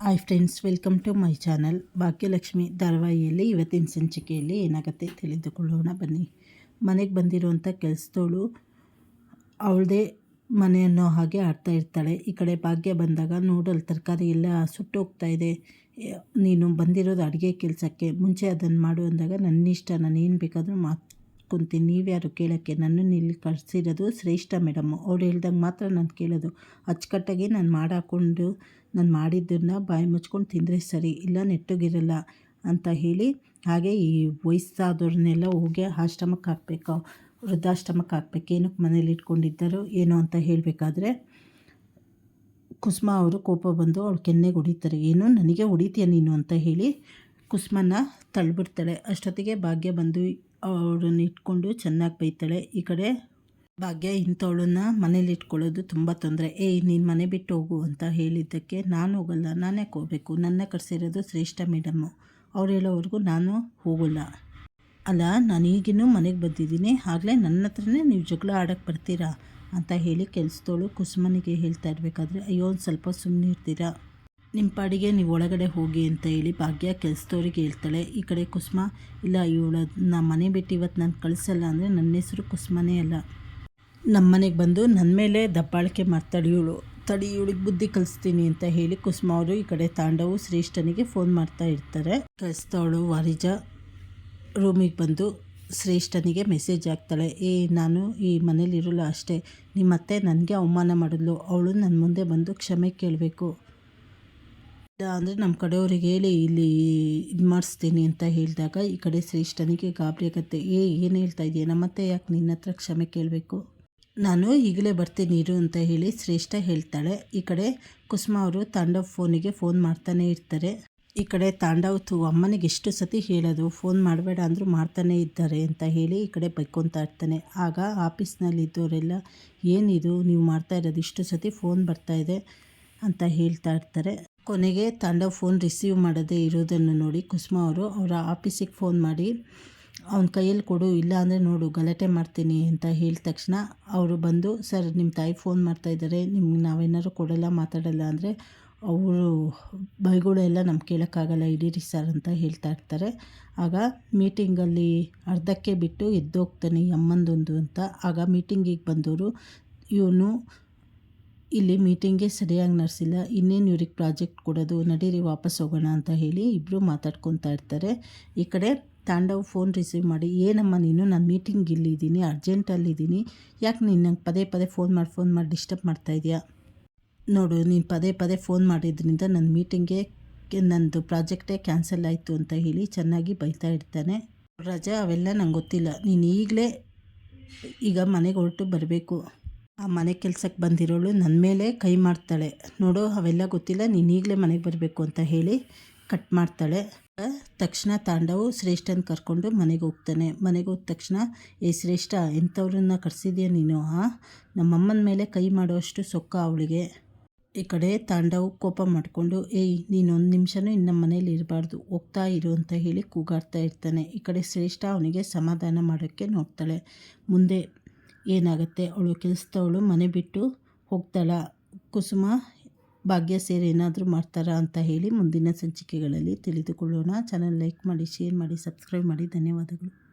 Hi friends welcome to my channel Bhagyalakshmi ಧಾರಾವಾಹಿಯಲ್ಲಿ ಇವತ್ತಿನ ಸಂಚಿಕೆಯಲ್ಲಿ ಏನಾಗುತ್ತೆ ತಿಳಿದುಕೊಳ್ಳೋಣ. ಬನ್ನಿ. ಮನೆಗೆ ಬಂದಿರುವಂಥ ಕೆಲಸದವಳು ಅವಳದೇ ಮನೆ ಅನ್ನೋ ಹಾಗೆ ಆಡ್ತಾ ಇರ್ತಾಳೆ. ಈ ಕಡೆ ಭಾಗ್ಯ ಬಂದಾಗ ನೋಡಲ್ ತರಕಾರಿ ಎಲ್ಲ ಸುಟ್ಟೋಗ್ತಾ ಇದೆ. ನೀನು ಬಂದಿರೋದು ಅಡುಗೆ ಕೆಲಸಕ್ಕೆ, ಮುಂಚೆ ಅದನ್ನು ಮಾಡು ಅಂದಾಗ ನನ್ನ ಇಷ್ಟ ನಾನು ಏನು ಬೇಕಾದರೂ ಮಾತು ಕುಂತೀನಿ ನೀವ್ಯಾರು ಕೇಳೋಕ್ಕೆ ನನ್ನನ್ನು ಇಲ್ಲಿ ಕಳಿಸಿರೋದು ಶ್ರೇಷ್ಠ ಮೇಡಮ್. ಅವ್ರು ಹೇಳ್ದಂಗೆ ಮಾತ್ರ ನಾನು ಕೇಳೋದು. ಅಚ್ಚುಕಟ್ಟಾಗಿ ನಾನು ಮಾಡಾಕೊಂಡು ನಾನು ಮಾಡಿದ್ದನ್ನು ಬಾಯಿ ಮುಚ್ಕೊಂಡು ತಿಂದರೆ ಸರಿ, ಇಲ್ಲ ನೆಟ್ಟಗಿರಲ್ಲ ಅಂತ ಹೇಳಿ ಹಾಗೆ ಈ ವಯಸ್ಸಾದವ್ರನ್ನೆಲ್ಲ ಹೋಗಿ ಆಶ್ರಮಕ್ಕೆ ಹಾಕಬೇಕು, ವೃದ್ಧಾಶ್ರಮಕ್ಕೆ ಹಾಕ್ಬೇಕು, ಏನಕ್ಕೆ ಮನೇಲಿ ಇಟ್ಕೊಂಡಿದ್ದರು ಏನೋ ಅಂತ ಹೇಳಬೇಕಾದ್ರೆ ಕುಸುಮ ಅವರು ಕೋಪ ಬಂದು ಅವಳು ಕೆನ್ನೆಗೆ ಹೊಡಿತಾರೆ. ಏನು ನನಗೆ ಹೊಡಿತೀಯ ನೀನು ಅಂತ ಹೇಳಿ ಕುಸುಮನ ತಳ್ಳಿಬಿಡ್ತಾಳೆ ಅಷ್ಟೊತ್ತಿಗೆ ಭಾಗ್ಯ ಬಂದು ಅವಳನ್ನ ಇಟ್ಕೊಂಡು ಚೆನ್ನಾಗಿ ಬೈತಾಳೆ. ಈ ಕಡೆ ಭಾಗ್ಯ ಇಂಥವಳನ್ನ ಮನೇಲಿ ಇಟ್ಕೊಳ್ಳೋದು ತುಂಬ ತೊಂದರೆ. ಏಯ್ ನೀನು ಮನೆ ಬಿಟ್ಟು ಹೋಗು ಅಂತ ಹೇಳಿದ್ದಕ್ಕೆ ನಾನು ಹೋಗಲ್ಲ, ನಾನೇ ಹೋಗ್ಬೇಕು ನನ್ನ ಕರೆಸಿರೋದು ಶ್ರೇಷ್ಠ ಮೇಡಮ್ಮು ಅವ್ರು ಹೇಳೋವರೆಗೂ ನಾನು ಹೋಗಲ್ಲ. ಅಲ್ಲ, ನಾನು ಈಗಿನ್ನೂ ಮನೆಗೆ ಬಂದಿದ್ದೀನಿ. ಆಗಲೇ ನನ್ನ ಹತ್ರನೇ ನೀವು ಜಗಳ ಆಡೋಕ್ಕೆ ಬರ್ತೀರಾ? ಅಂತ ಹೇಳಿ ಕೆಲಸದವಳು ಕುಸುಮನಿಗೆ ಹೇಳ್ತಾ ಇರಬೇಕಾದ್ರೆ, ಅಯ್ಯೋ, ಒಂದು ಸ್ವಲ್ಪ ಸುಮ್ಮನೆ ಇರ್ತೀರಾ ನಿಮ್ಮ ಪಾಡಿಗೆ ನೀವು ಒಳಗಡೆ ಹೋಗಿ ಅಂತ ಹೇಳಿ ಭಾಗ್ಯ ಕೆಲಸದವ್ರಿಗೆ ಹೇಳ್ತಾಳೆ ಈ ಕಡೆ ಕುಸುಮ, ಇಲ್ಲ ಇವಳು ನಾ ಮನೆ ಬಿಟ್ಟು ಇವತ್ತು ನಾನು ಕಳಿಸಲ್ಲ ಅಂದರೆ ನನ್ನ ಹೆಸರು ಕುಸುಮನೇ ಅಲ್ಲ. ನಮ್ಮ ಮನೆಗೆ ಬಂದು ನನ್ನ ಮೇಲೆ ದಬ್ಬಾಳಿಕೆ ಮಾಡ್ತಾಳೆ ಇವಳು. ತಡಿ ಇವಳಿಗೆ ಬುದ್ಧಿ ಕಲಿಸ್ತೀನಿ ಅಂತ ಹೇಳಿ ಕುಸುಮ ಅವರು ಈ ಕಡೆ ತಾಂಡವು ಶ್ರೇಷ್ಠನಿಗೆ ಫೋನ್ ಮಾಡ್ತಾ ಇರ್ತಾರೆ. ಕಳಿಸ್ತವಳು ವಾರಿಜ ರೂಮಿಗೆ ಬಂದು ಶ್ರೇಷ್ಠನಿಗೆ ಮೆಸೇಜ್ ಹಾಕ್ತಾಳೆ, ಏ, ನಾನು ಈ ಮನೇಲಿರೋಲ್ಲ ಅಷ್ಟೇ ನಿಮ್ಮ ಅತ್ತೆ ನನಗೆ ಅವಮಾನ ಮಾಡಿದ್ಲು, ಅವಳು ನನ್ನ ಮುಂದೆ ಬಂದು ಕ್ಷಮೆ ಕೇಳಬೇಕು. ಅಂದರೆ ನಮ್ಮ ಕಡೆಯವ್ರಿಗೆ ಹೇಳಿ, ಇಲ್ಲಿ ಇದು ಮಾಡಿಸ್ತೀನಿ ಅಂತ ಹೇಳಿದಾಗ ಈ ಕಡೆ ಶ್ರೇಷ್ಠನಿಗೆ ಗಾಬರಿ ಆಗತ್ತೆ. ಏ, ಏನು ಹೇಳ್ತಾ ಇದೆಯಾ? ನಮ್ಮತ್ತೆ ಯಾಕೆ ನಿನ್ನ ಹತ್ರ ಕ್ಷಮೆ ಕೇಳಬೇಕು? ನಾನು ಈಗಲೇ ಬರ್ತೀನಿ, ಇರು ಅಂತ ಹೇಳಿ ಶ್ರೇಷ್ಠ ಹೇಳ್ತಾಳೆ. ಈ ಕಡೆ ಕುಸುಮ ಅವರು ತಾಂಡವ್ ಫೋನಿಗೆ ಫೋನ್ ಮಾಡ್ತಾನೆ ಇರ್ತಾರೆ. ಈ ಕಡೆ ತಾಂಡವ್ ತು ಅಮ್ಮನಿಗೆ ಎಷ್ಟು ಸತಿ ಹೇಳೋದು, ಫೋನ್ ಮಾಡಬೇಡ ಅಂದರೂ ಮಾಡ್ತಾನೆ ಇದ್ದಾರೆ ಅಂತ ಹೇಳಿ ಈ ಕಡೆ ಬೈಕೊತಾ ಇರ್ತಾನೆ. ಆಗ ಆಫೀಸ್ನಲ್ಲಿ ಇದ್ದವರೆಲ್ಲ ಏನಿದು, ನೀವು ಮಾಡ್ತಾ ಇರೋದು, ಇಷ್ಟು ಸತಿ ಫೋನ್ ಇದೆ ಅಂತ ಹೇಳ್ತಾ ಇರ್ತಾರೆ. ಕೊನೆಗೆ ತಂಡ ಫೋನ್ ರಿಸೀವ್ ಮಾಡದೇ ಇರೋದನ್ನು ನೋಡಿ ಕುಸುಮ ಅವರು, ಅವರ ಆಫೀಸಿಗೆ ಫೋನ್ ಮಾಡಿ. ಅವನ ಕೈಯಲ್ಲಿ ಕೊಡು, ಇಲ್ಲ ಅಂದರೆ ನೋಡು, ಗಲಾಟೆ ಮಾಡ್ತೀನಿ ಅಂತ ಹೇಳಿದ ತಕ್ಷಣ ಅವರು ಬಂದು, ಸರ್ ನಿಮ್ಮ ತಾಯಿ ಫೋನ್ ಮಾಡ್ತಾ ಇದ್ದಾರೆ ನಿಮ್ಗೆ ನಾವೇನಾದ್ರು ಕೊಡಲ್ಲ, ಮಾತಾಡಲ್ಲ ಅಂದರೆ ಅವರು ಬೈಗಳೆಲ್ಲ ನಮ್ಗೆ ಕೇಳೋಕ್ಕಾಗಲ್ಲ, ಇಡೀರಿ ಸರ್ ಅಂತ ಹೇಳ್ತಾ ಇರ್ತಾರೆ. ಆಗ ಮೀಟಿಂಗಲ್ಲಿ ಅರ್ಧಕ್ಕೆ ಬಿಟ್ಟು ಎದ್ದೋಗ್ತಾನೆ ಅಮ್ಮಂದೊಂದು ಅಂತ. ಆಗ ಮೀಟಿಂಗಿಗೆ ಬಂದವರು, ಇವನು ಇಲ್ಲಿ ಮೀಟಿಂಗೆ ಸರಿಯಾಗಿ ನಡೆಸಿಲ್ಲ. ಇನ್ನೇನು ಇವ್ರಿಗೆ ಪ್ರಾಜೆಕ್ಟ್ ಕೊಡೋದು, ನಡೀರಿ ವಾಪಸ್ ಹೋಗೋಣ ಅಂತ ಹೇಳಿ ಇಬ್ಬರು ಮಾತಾಡ್ಕೊತಾ ಇರ್ತಾರೆ. ಈ ಕಡೆ ತಾಂಡವ್ ಫೋನ್ ರಿಸೀವ್ ಮಾಡಿ, ಏನಮ್ಮ ನೀನು? ನಾನು ಮೀಟಿಂಗ್ ಇಲ್ಲಿದ್ದೀನಿ ಅರ್ಜೆಂಟಲ್ಲಿದ್ದೀನಿ ಯಾಕೆ ನೀನು ನಂಗೆ ಪದೇ ಪದೇ ಫೋನ್ ಮಾಡಿ ಫೋನ್ ಮಾಡಿ ಡಿಸ್ಟರ್ಬ್ ಮಾಡ್ತಾ ಮಾಡ್ತಾಯಿದ್ಯಾ ನೋಡು, ನೀನು ಪದೇ ಪದೇ ಫೋನ್ ಮಾಡಿದ್ರಿಂದ ನನ್ನ ಮೀಟಿಂಗೆ ನನ್ನದು ಪ್ರಾಜೆಕ್ಟೇ ಕ್ಯಾನ್ಸಲ್ ಆಯಿತು ಅಂತ ಹೇಳಿ ಚೆನ್ನಾಗಿ ಬೈತಾ ಇರ್ತಾನೆ. ರಜಾ ಅವೆಲ್ಲ ನಂಗೆ ಗೊತ್ತಿಲ್ಲ. ನೀನು ಈಗಲೇ ಈಗ ಮನೆಗೆ ಹೊರಟು ಬರಬೇಕು. ಆ ಮನೆ ಕೆಲಸಕ್ಕೆ ಬಂದಿರೋಳು ನನ್ನ ಮೇಲೆ ಕೈ ಮಾಡ್ತಾಳೆ. ನೋಡು, ಅವೆಲ್ಲ ಗೊತ್ತಿಲ್ಲ, ನೀನು ಈಗಲೇ ಮನೆಗೆ ಬರಬೇಕು ಅಂತ ಹೇಳಿ ಕಟ್ ಮಾಡ್ತಾಳೆ. ತಕ್ಷಣ ತಾಂಡವು ಶ್ರೇಷ್ಠನ ಕರ್ಕೊಂಡು ಮನೆಗೆ ಹೋಗ್ತಾನೆ. ಮನೆಗೆ ಹೋದ ತಕ್ಷಣ, ಏ ಶ್ರೇಷ್ಠ, ಎಂಥವ್ರನ್ನ ಕರೆಸಿದ್ಯಾ ನೀನು, ಆ? ನಮ್ಮಮ್ಮನ ಮೇಲೆ ಕೈ ಮಾಡೋಷ್ಟು ಸೊಕ್ಕ ಅವಳಿಗೆ. ಈ ಕಡೆ ತಾಂಡವು ಕೋಪ ಮಾಡಿಕೊಂಡು, ಏಯ್, ನೀನು ಒಂದು ನಿಮಿಷನೂ ಇನ್ನು ಮನೇಲಿ ಇರಬಾರ್ದು, ಹೋಗ್ತಾ ಇರು ಅಂತ ಹೇಳಿ ಕೂಗಾಡ್ತಾ ಇರ್ತಾನೆ. ಈ ಕಡೆ ಶ್ರೇಷ್ಠ ಅವನಿಗೆ ಸಮಾಧಾನ ಮಾಡೋಕ್ಕೆ ನೋಡ್ತಾಳೆ. ಮುಂದೆ ಏನಾಗುತ್ತೆ? ಅವಳು ಕೆಲಸದವಳು, ಮನೆ ಬಿಟ್ಟು ಹೋಗ್ತಾಳ. ಕುಸುಮ, ಭಾಗ್ಯ ಸೇರಿ ಏನಾದರೂ ಮಾಡ್ತಾರಾ ಅಂತ ಹೇಳಿ ಮುಂದಿನ ಸಂಚಿಕೆಗಳಲ್ಲಿ ತಿಳಿದುಕೊಳ್ಳೋಣ. ಚಾನಲ್ ಲೈಕ್ ಮಾಡಿ ಶೇರ್ ಮಾಡಿ ಸಬ್ಸ್ಕ್ರೈಬ್ ಮಾಡಿ. ಧನ್ಯವಾದಗಳು.